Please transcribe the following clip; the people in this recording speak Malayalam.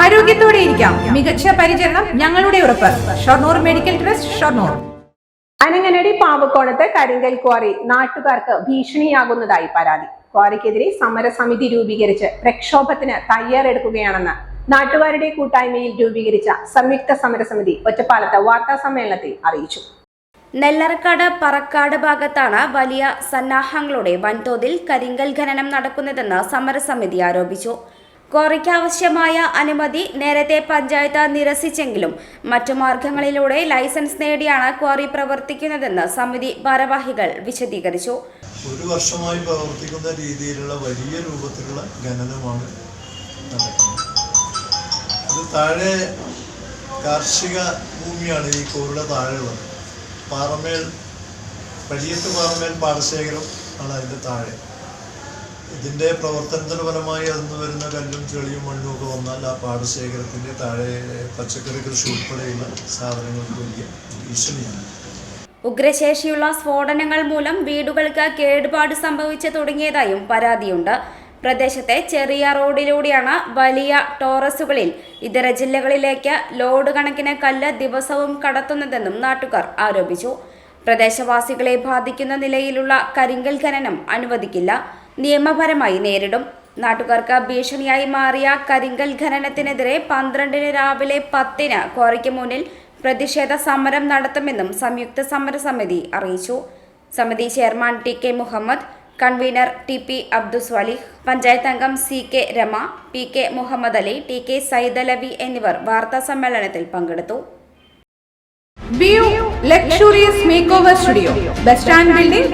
ആരോഗ്യത്തോടെ ഇരിക്കാം. മികച്ച പരിചരണം ഞങ്ങളുടെ ഉറപ്പ്. Shoranur medical trust Shoranur. Ananganadi പാവക്കോണത്ത് കരിങ്കൽ ക്വാറി നാട്ടുകാർക്ക് ഭീഷണിയാകുന്നതായി പരാതി. ക്വാറിക്കെതിരെ സമരസമിതി രൂപീകരിച്ച് പ്രക്ഷോഭത്തിന് തയ്യാറെടുക്കുകയാണെന്ന് നാട്ടുകാരുടെ കൂട്ടായ്മയിൽ രൂപീകരിച്ച സംയുക്ത സമരസമിതി ഒറ്റപ്പാലത്ത് വാർത്താ സമ്മേളനത്തിൽ അറിയിച്ചു. നെല്ലറക്കാട് പറക്കാട് ഭാഗത്താണ് വലിയ സന്നാഹങ്ങളോടെ വൻതോതിൽ കരിങ്കൽ ഖനനം നടക്കുന്നതെന്ന് സമരസമിതി ആരോപിച്ചു. ക്വാറിക്ക് ആവശ്യമായ അനുമതി നേരത്തെ പഞ്ചായത്ത് നിരസിച്ചെങ്കിലും മറ്റു മാർഗങ്ങളിലൂടെ ലൈസൻസ് നേടിയാണ് ക്വാറി പ്രവർത്തിക്കുന്നതെന്ന് സമിതി ഭാരവാഹികൾ വിശദീകരിച്ചു. ഒരു വർഷമായി പ്രവർത്തിക്കുന്ന രീതിയിലുള്ള വലിയ രൂപത്തിലുള്ള ഖനനമാണ് അത് താഴെ കാർഷിക ഭൂമിയാണ് ഈ കോറിയുടെ താഴെയുള്ളത്. പാറമേൽ പടിയത്ത് പാറമേൽ പാടശേഖരം ആണ് അതിന്റെ താഴെ. ഇതിന്റെ പ്രവർത്തനത്തിന് ഫലമായി അതിന് വരുന്ന കല്ലും ചെളിയും മണ്ണും ഒക്കെ വന്നാൽ ആ പാടശേഖരത്തിന്റെ താഴെ പച്ചക്കറി കൃഷി ഉൾപ്പെടെയുള്ള സാധനങ്ങൾക്ക് വലിയ ഭീഷണിയാണ്. ഉഗ്രശേഷിയുള്ള സ്ഫോടനങ്ങൾ മൂലം വീടുകൾക്ക് കേടുപാട് സംഭവിച്ചു തുടങ്ങിയതായും പരാതിയുണ്ട്. പ്രദേശത്തെ ചെറിയ റോഡിലൂടെയാണ് വലിയ ടോറസുകളിൽ ഇതര ജില്ലകളിലേക്ക് ലോഡ് കണക്കിന് കല്ല് ദിവസവും കടത്തുന്നതെന്നും നാട്ടുകാർ ആരോപിച്ചു. പ്രദേശവാസികളെ ബാധിക്കുന്ന നിലയിലുള്ള കരിങ്കൽ ഖനനം അനുവദിക്കില്ല. നിയമപരമായി നേരിടും. നാട്ടുകാർക്ക് ഭീഷണിയായി മാറിയ കരിങ്കൽ ഖനനത്തിനെതിരെ പന്ത്രണ്ടിന് രാവിലെ പത്തിന് ക്വാറിക്ക് മുന്നിൽ പ്രതിഷേധ സമരം നടത്തുമെന്നും സംയുക്ത സമരസമിതി അറിയിച്ചു. സമിതി chairman T K Muhammad convener T P Abdu Swalih panchayat അംഗം C K Rama P K Muhammad Ali T K Saidalavi എന്നിവർ വാർത്താ സമ്മേളനത്തിൽ പങ്കെടുത്തു. Studio bus stand building